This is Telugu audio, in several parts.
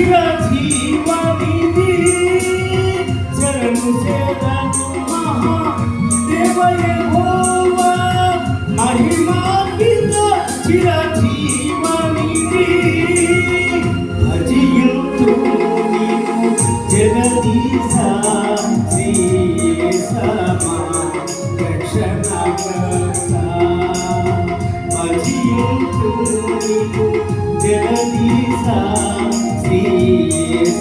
చిరజీవనిధి శరణు శరణు మహా దేవయహోవా మహిమాన్విత చిరజీవనిధి భజియుతు నీవు జగదీశ భజియుతు నీవు జగదీశ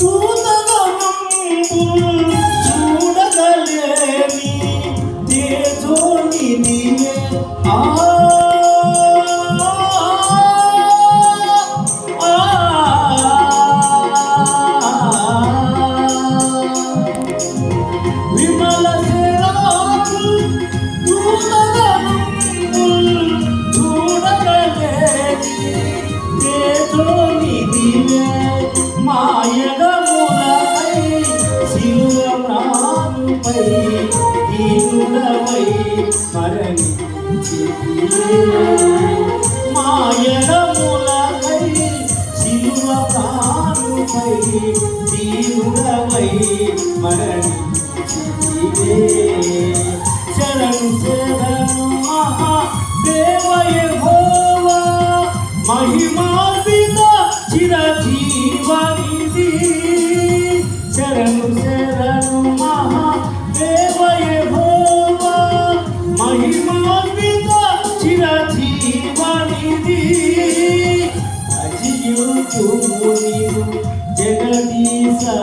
తూతగనంబుల్ చూడగలేని తేజోని నీవే ఆ ఆ, దీనుడవై మరణించితివే శిలువ ప్రాణుపై దీనుడవై మరణించితివే శరణు శరణు మహా దేవయహోవా మహిమాన్విత చిరజీవనిధి అజియుతుము నీవు జగదీశా